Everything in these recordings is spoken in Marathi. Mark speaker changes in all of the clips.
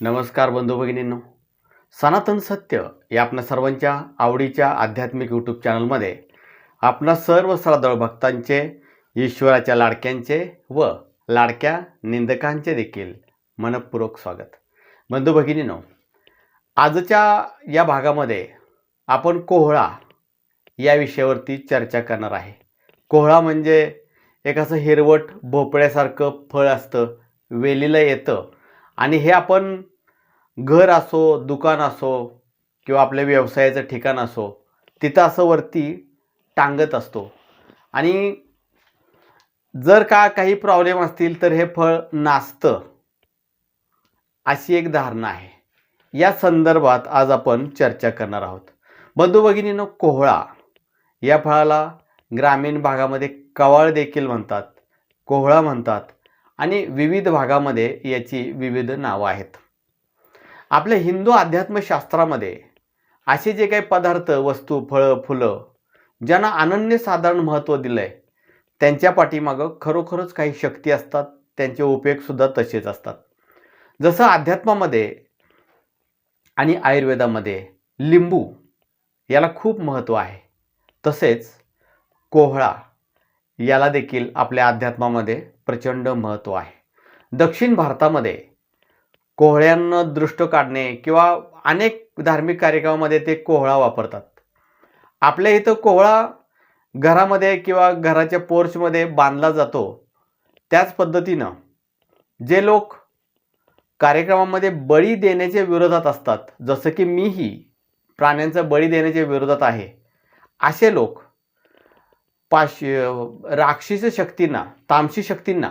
Speaker 1: नमस्कार बंधू भगिनींनो. सनातन सत्य या आपल्या सर्वांच्या आवडीच्या आध्यात्मिक यूट्यूब चॅनलमध्ये आपणा सर्व श्रद्धाळू भक्तांचे ईश्वराच्या लाडक्यांचे व लाडक्या निंदकांचे देखील मनपूर्वक स्वागत. बंधू भगिनींनो आजच्या या भागामध्ये आपण कोहळा या विषयावरती चर्चा करणार आहे. कोहळा म्हणजे एक असं हिरवट भोपळ्यासारखं फळ असतं वेलीला येतं आणि हे आपण घर असो दुकान असो किंवा आपल्या व्यवसायाचं ठिकाण असो तिथं असं वरती टांगत असतो. आणि जर का काही प्रॉब्लेम असतील तर हे फळ नाचतं अशी एक धारणा आहे. या संदर्भात आज आपण चर्चा करणार आहोत. बंधू भगिनीनं कोहळा या फळाला ग्रामीण भागामध्ये कवाळ देखील म्हणतात. कोहळा म्हणतात. आणि विविध भागामध्ये याची विविध नावं आहेत. आपल्या हिंदू अध्यात्मशास्त्रामध्ये असे जे काही पदार्थ वस्तू फळं फुलं ज्यांना अनन्यसाधारण महत्त्व दिलं आहे त्यांच्या पाठीमागं खरोखरच काही शक्ती असतात त्यांचे उपयोगसुद्धा तसेच असतात. जसं अध्यात्मामध्ये आणि आयुर्वेदामध्ये लिंबू याला खूप महत्त्व आहे तसेच कोहळा याला देखील आपल्या अध्यात्मामध्ये प्रचंड महत्त्व आहे. दक्षिण भारतामध्ये कोहळ्यांना दृष्ट काढणे किंवा अनेक धार्मिक कार्यक्रमामध्ये ते कोहळा वापरतात. आपल्या इथं कोहळा घरामध्ये किंवा घराच्या पोर्चमध्ये बांधला जातो. त्याच पद्धतीनं जे लोक कार्यक्रमामध्ये बळी देण्याच्या विरोधात असतात जसं की मीही प्राण्यांचा बळी देण्याच्या विरोधात आहे असे लोक पाश राक्षस शक्तींना तामसी शक्तींना.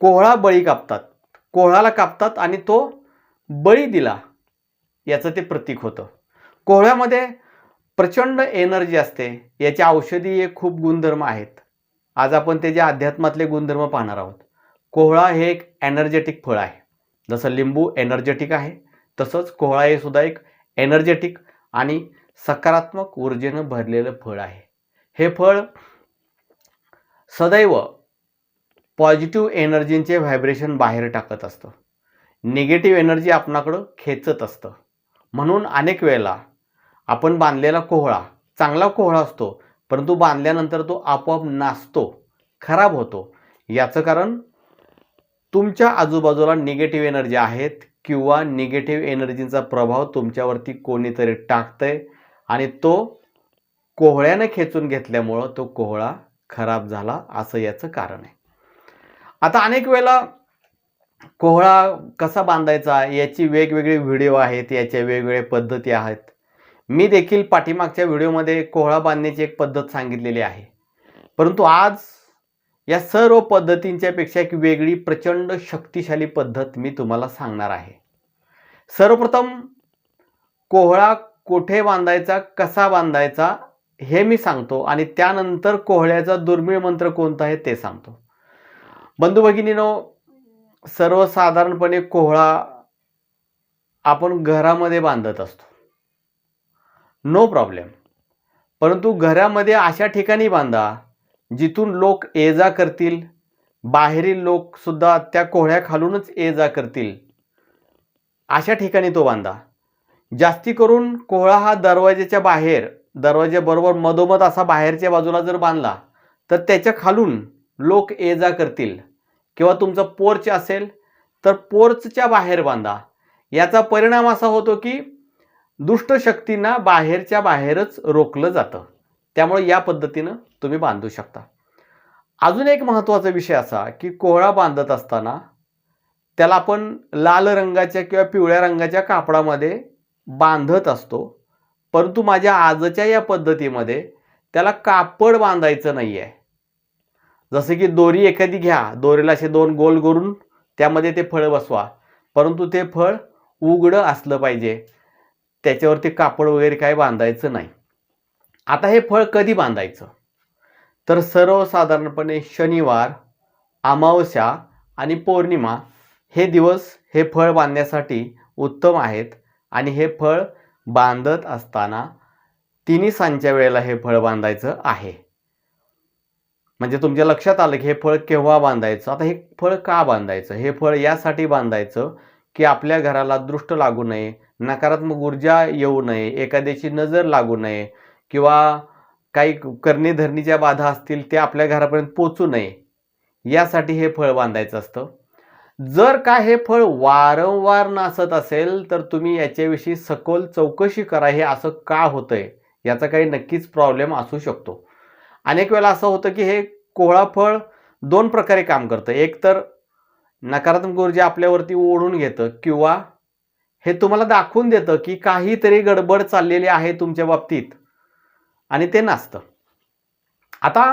Speaker 1: कोहळा बळी कापतात. कोहळाला कापतात आणि तो बळी दिला. याचं ते प्रतीक होतं. कोहळ्यामध्ये प्रचंड एनर्जी असते. याचे औषधी हे खूप गुणधर्म आहेत. आज आपण त्याच्या अध्यात्मातले गुणधर्म पाहणार आहोत. कोहळा हे एक एनर्जेटिक फळ आहे. जसं लिंबू एनर्जेटिक आहे तसंच कोहळा हे सुद्धा एक एनर्जेटिक आणि सकारात्मक ऊर्जेनं भरलेलं फळ आहे. हे फळ सदैव पॉझिटिव्ह एनर्जींचे व्हायब्रेशन बाहेर टाकत असतं. निगेटिव्ह एनर्जी आपणाकडं खेचत असतं. म्हणून अनेक वेळेला आपण बांधलेला कोहळा चांगला कोहळा असतो परंतु बांधल्यानंतर तो आपोआप नाचतो खराब होतो. याचं कारण तुमच्या आजूबाजूला निगेटिव्ह एनर्जी आहेत किंवा निगेटिव्ह एनर्जींचा प्रभाव तुमच्यावरती कोणीतरी टाकतंय आणि तो कोहळ्यानं खेचून घेतल्यामुळं तो कोहळा खराब झाला असं याचं कारण आहे. आता अनेक वेळेला कोहळा कसा बांधायचा याची वेगवेगळे व्हिडिओ आहेत याच्या वेगवेगळ्या पद्धती आहेत. मी देखील पाठीमागच्या व्हिडिओमध्ये कोहळा बांधण्याची एक पद्धत सांगितलेली आहे. परंतु आज या सर्व पद्धतींच्यापेक्षा एक वेगळी प्रचंड शक्तिशाली पद्धत मी तुम्हाला सांगणार आहे. सर्वप्रथम कोहळा कुठे बांधायचा कसा बांधायचा हे मी सांगतो आणि त्यानंतर कोहळ्याचा दुर्मिळ मंत्र कोणता आहे ते सांगतो. बंधू भगिनीनो सर्वसाधारणपणे कोहळा आपण घरामध्ये बांधत असतो. नो प्रॉब्लेम परंतु घरामध्ये अशा ठिकाणी बांधा जिथून लोक ये जा करतील. बाहेरील लोकसुद्धा त्या कोहळ्या खालूनच ये जा करतील. अशा ठिकाणी तो बांधा. जास्ती करून कोहळा हा दरवाजेच्या बाहेर दरवाज्याबरोबर मधोमध असा बाहेरच्या बाजूला जर बांधला तर त्याच्या खालून लोक ये जा करतील. किंवा तुमचं पोर्च असेल तर पोर्चच्या बाहेर बांधा. याचा परिणाम असा होतो की दुष्ट शक्तींना बाहेरच्या बाहेरच रोखलं जातं. त्यामुळे या पद्धतीनं तुम्ही बांधू शकता. अजून एक महत्त्वाचा विषय असा की कोहळा बांधत असताना त्याला आपण लाल रंगाच्या किंवा पिवळ्या रंगाच्या कापडामध्ये बांधत असतो. परंतु माझ्या आजच्या या पद्धतीमध्ये त्याला कापड बांधायचं नाही आहे जसं की दोरी एखादी घ्या दोरीला असे दोन गोल करून त्यामध्ये ते फळ बसवा. परंतु ते फळ उघडं असलं पाहिजे. त्याच्यावरती कापड वगैरे काय बांधायचं नाही. आता हे फळ कधी बांधायचं? तर सर्वसाधारणपणे शनिवार अमावस्या आणि पौर्णिमा हे दिवस हे फळ बांधण्यासाठी उत्तम आहेत आणि हे फळ बांधत असताना तिन्ही सांच्या वेळेला हे फळ बांधायचं आहे. म्हणजे तुमच्या लक्षात आलं की हे फळ केव्हा बांधायचं? आता हे फळ का बांधायचं? हे फळ यासाठी बांधायचं की आपल्या घराला दृष्ट लागू नये नकारात्मक ऊर्जा येऊ नये एखाद्याची नजर लागू नये किंवा काही करणे धरणीच्या बाधा असतील ते आपल्या घरापर्यंत पोचू नये. यासाठी हे फळ बांधायचं असतं. जर का हे फळ वारंवार नासत असेल तर तुम्ही याच्याविषयी सखोल चौकशी करा. हे असं का होतंय? याचा काही नक्कीच प्रॉब्लेम असू शकतो. अनेक वेळेला असं होतं की हे कोहळा फळ दोन प्रकारे काम करतं. एक तर नकारात्मक ऊर्जा आपल्यावरती ओढून घेतं किंवा हे तुम्हाला दाखवून देतं की काहीतरी गडबड चाललेली आहे तुमच्या बाबतीत आणि ते नाचतं आता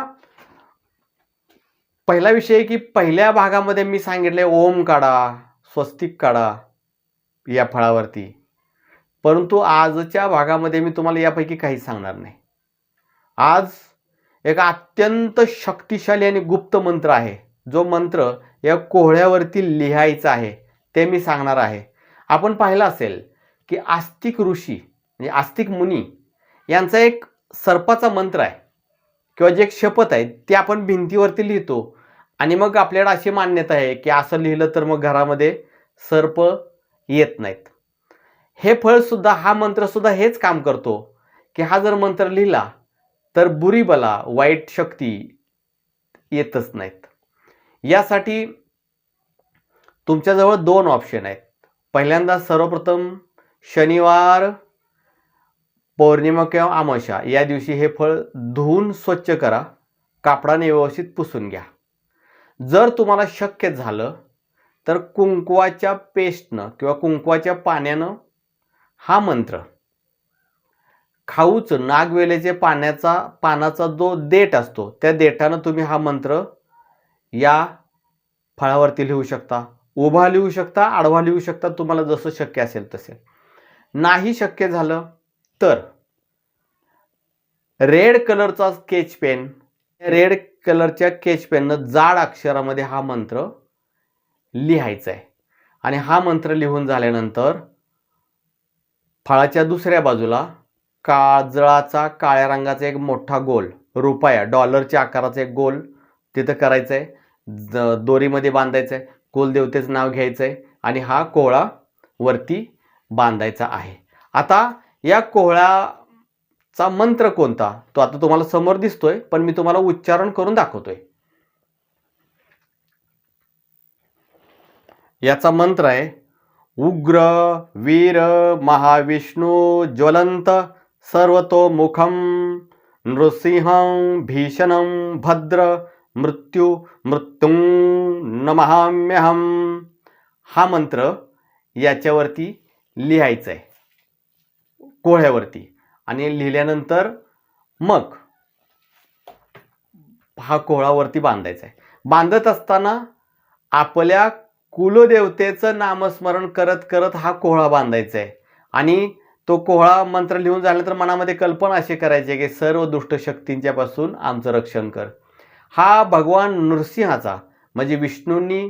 Speaker 1: पहिला विषय की पहिल्या भागामध्ये मी सांगितले ओम काढा स्वस्तिक काढा या फळावरती. परंतु आजच्या भागामध्ये मी तुम्हाला यापैकी काही सांगणार नाही. आज एक अत्यंत शक्तिशाली आणि गुप्त मंत्र आहे. जो मंत्र या कोहळ्यावरती लिहायचा आहे ते मी सांगणार आहे. आपण पाहिलं असेल की आस्तिक ऋषी म्हणजे आस्तिक मुनी यांचा एक सर्पाचा मंत्र आहे. किंवा जे एक शपथ आहे ते आपण भिंतीवरती लिहितो. आणि मग आपल्याला अशी मान्यता आहे की असं लिहिलं तर मग घरामध्ये सर्प येत नाहीत. हे फळसुद्धा हा मंत्रसुद्धा हेच काम करतो की हा जर मंत्र लिहिला तर बुरी बला वाईट शक्ती येतच नाहीत. यासाठी तुमच्याजवळ दोन ऑप्शन आहेत. पहिल्यांदा सर्वप्रथम शनिवार पौर्णिमा किंवा आमाशा या दिवशी हे फळ धुवून स्वच्छ करा कापडाने व्यवस्थित पुसून घ्या. जर तुम्हाला शक्य झालं तर कुंकवाच्या पेस्टनं किंवा कुंकवाच्या पाण्यानं हा मंत्र. खाऊच नागवेलेचे पाण्याचा पानाचा जो देठ असतो त्या देठानं तुम्ही हा मंत्र या फळावरती लिहू शकता. उभा लिहू शकता आडवा लिहू शकता तुम्हाला जसं शक्य असेल तसे. नाही शक्य झालं तर रेड कलरचा स्केच पेन रेड कलरच्या केचपेननं जाड अक्षरामध्ये हा मंत्र लिहायचा आहे आणि हा मंत्र लिहून झाल्यानंतर फळाच्या दुसऱ्या बाजूला काजळाचा काळ्या रंगाचा एक मोठा गोल रुपया डॉलरच्या आकाराचा एक गोल तिथं करायचं आहे दोरीमध्ये बांधायचं आहे कुलदेवतेचं नाव घ्यायचं आहे आणि हा कोहळा वरती बांधायचा आहे. आता या कोहळा चा मंत्र कोणता? तो आता तुम्हाला समोर दिसतोय पण मी तुम्हाला उच्चारण करून दाखवतोय. याचा मंत्र आहे उग्र वीर महाविष्णू ज्वलंत सर्वतोमुखम नृसिंह भीषणम भद्र मृत्यू मृत्युं नमहाम्यहम हा मंत्र याच्यावरती लिहायचा आहे कोहळ्यावरती आणि लिहिल्यानंतर मग हा कोहळावरती बांधायचा आहे बांधत असताना आपल्या कुलदेवतेचं नामस्मरण करत करत हा कोहळा बांधायचा आहे आणि तो कोहळा मंत्र लिहून झाल्यानंतर मनामध्ये कल्पना अशी करायची की सर्व दुष्ट शक्तींच्यापासून आमचं रक्षण कर. हा भगवान नृसिंहाचा म्हणजे विष्णूंनी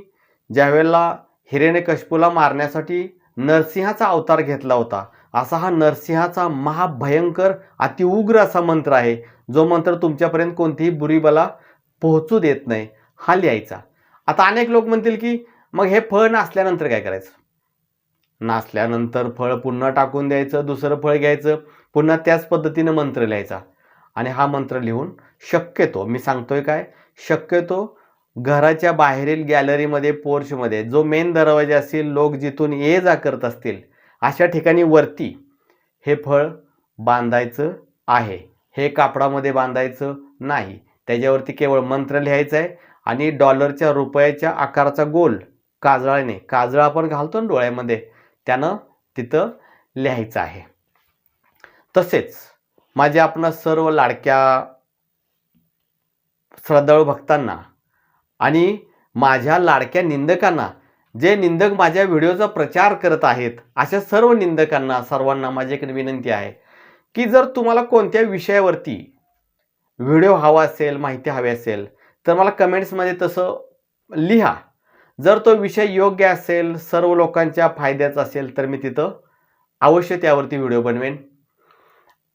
Speaker 1: ज्यावेळेला हिरेने कशपूला मारण्यासाठी नरसिंहाचा अवतार घेतला होता असा हा नरसिंहाचा महाभयंकर अतिउग्र असा मंत्र आहे. जो मंत्र तुमच्यापर्यंत कोणतीही बुरीबला पोहोचू देत नाही. हा लिहायचा. आता अनेक लोक म्हणतील की मग हे फळ नासल्यानंतर काय करायचं? नासल्यानंतर फळ पुन्हा टाकून द्यायचं दुसरं फळ घ्यायचं पुन्हा त्याच पद्धतीनं मंत्र लिहायचा. आणि हा मंत्र लिहून शक्यतो मी सांगतोय काय? शक्यतो घराच्या बाहेरील गॅलरीमध्ये पोर्चमध्ये जो मेन दरवाजा असतील लोक जिथून ये जा करत असतील अशा ठिकाणी वरती हे फळ बांधायचं आहे. हे कापडामध्ये बांधायचं नाही. त्याच्यावरती केवळ मंत्र लिहायचं आहे आणि डॉलरच्या रुपयाच्या आकाराचा गोल काजळाने काजळ आपण घालतो ना डोळ्यामध्ये त्यानं तिथं लिहायचं आहे. तसेच माझ्या आपण सर्व लाडक्या श्रद्धाळू भक्तांना आणि माझ्या लाडक्या निंदकांना जे निंदक माझ्या व्हिडिओचा प्रचार करत आहेत अशा सर्व निंदकांना सर्वांना माझी एक विनंती आहे की जर तुम्हाला कोणत्या विषयावरती व्हिडिओ हवा असेल माहिती हवी असेल तर मला कमेंट्समध्ये तसं लिहा. जर तो विषय योग्य असेल सर्व लोकांच्या फायद्याचा असेल तर मी तिथं अवश्य त्यावरती व्हिडिओ बनवेन.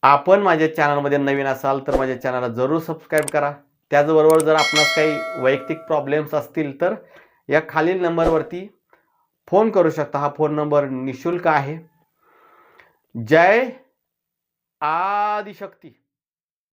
Speaker 1: आपण माझ्या चॅनलमध्ये नवीन असाल तर माझ्या चॅनलला जरूर सबस्क्राईब करा. त्याचबरोबर जर आपणास काही वैयक्तिक प्रॉब्लेम्स असतील तर या खालील नंबरवरती फोन करू शकता. हा फोन नंबर निशुल्क आहे. जय आदिशक्ती.